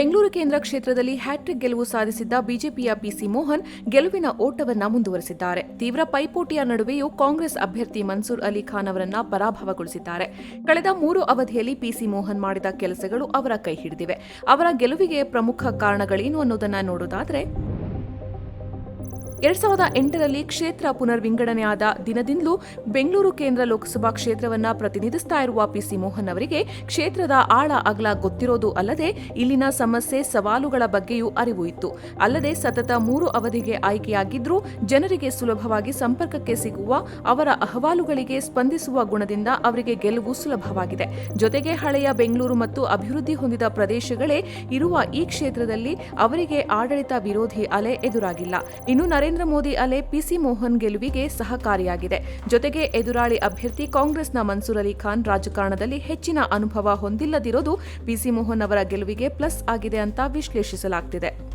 ಬೆಂಗಳೂರು ಕೇಂದ್ರ ಕ್ಷೇತ್ರದಲ್ಲಿ ಹ್ಯಾಟ್ರಿಕ್ ಗೆಲುವು ಸಾಧಿಸಿದ್ದ ಬಿಜೆಪಿಯ ಪಿಸಿ ಮೋಹನ್ ಗೆಲುವಿನ ಓಟವನ್ನ ಮುಂದುವರೆಸಿದ್ದಾರೆ. ತೀವ್ರ ಪೈಪೋಟಿಯ ನಡುವೆಯೂ ಕಾಂಗ್ರೆಸ್ ಅಭ್ಯರ್ಥಿ ಮನ್ಸೂರ್ ಅಲಿ ಖಾನ್ ಅವರನ್ನ ಪರಾಭವಗೊಳಿಸಿದ್ದಾರೆ. ಕಳೆದ ಮೂರು ಅವಧಿಯಲ್ಲಿ ಪಿಸಿ ಮೋಹನ್ ಮಾಡಿದ ಕೆಲಸಗಳು ಅವರ ಕೈ ಹಿಡಿದಿವೆ. ಅವರ ಗೆಲುವಿಗೆ ಪ್ರಮುಖ ಕಾರಣಗಳೇನು ಅನ್ನೋದನ್ನ ನೋಡೋದಾದ್ರೆ ಎರಡ್ ಸಾವಿರದ ಎಂಟರಲ್ಲಿ ಕ್ಷೇತ್ರ ಪುನರ್ವಿಂಗಡಣೆಯಾದ ದಿನದಿಂದಲೂ ಬೆಂಗಳೂರು ಕೇಂದ್ರ ಲೋಕಸಭಾ ಕ್ಷೇತ್ರವನ್ನ ಪ್ರತಿನಿಧಿಸ್ತಾ ಇರುವ ಪಿಸಿ ಮೋಹನ್ ಅವರಿಗೆ ಕ್ಷೇತ್ರದ ಆಳ ಅಗಲ ಗೊತ್ತಿರೋದು ಅಲ್ಲದೆ ಇಲ್ಲಿನ ಸಮಸ್ಯೆ ಸವಾಲುಗಳ ಬಗ್ಗೆಯೂ ಅರಿವು ಇತ್ತು. ಅಲ್ಲದೆ ಸತತ ಮೂರು ಅವಧಿಗೆ ಆಯ್ಕೆಯಾಗಿದ್ದರೂ ಜನರಿಗೆ ಸುಲಭವಾಗಿ ಸಂಪರ್ಕಕ್ಕೆ ಸಿಗುವ, ಅವರ ಅಹವಾಲುಗಳಿಗೆ ಸ್ಪಂದಿಸುವ ಗುಣದಿಂದ ಅವರಿಗೆ ಗೆಲುವು ಸುಲಭವಾಗಿದೆ. ಜೊತೆಗೆ ಹಳೆಯ ಬೆಂಗಳೂರು ಮತ್ತು ಅಭಿವೃದ್ಧಿ ಹೊಂದಿದ ಪ್ರದೇಶಗಳೇ ಇರುವ ಈ ಕ್ಷೇತ್ರದಲ್ಲಿ ಅವರಿಗೆ ಆಡಳಿತ ವಿರೋಧಿ ಅಲೆ ಎದುರಾಗಿಲ್ಲ. ಇನ್ನು ಮೋದಿ ಅಲೆ ಪಿಸಿ ಮೋಹನ್ ಗೆಲುವಿಗೆ ಸಹಕಾರಿಯಾಗಿದೆ. ಜೊತೆಗೆ ಎದುರಾಳಿ ಅಭ್ಯರ್ಥಿ ಕಾಂಗ್ರೆಸ್ನ ಮನ್ಸೂರ್ ಅಲಿ ಖಾನ್ ರಾಜಕಾರಣದಲ್ಲಿ ಹೆಚ್ಚಿನ ಅನುಭವ ಹೊಂದಿಲ್ಲದಿರೋದು ಪಿಸಿ ಮೋಹನ್ ಅವರ ಗೆಲುವಿಗೆ ಪ್ಲಸ್ ಆಗಿದೆ ಅಂತ ವಿಶ್ಲೇಷಿಸಲಾಗ್ತಿದೆ.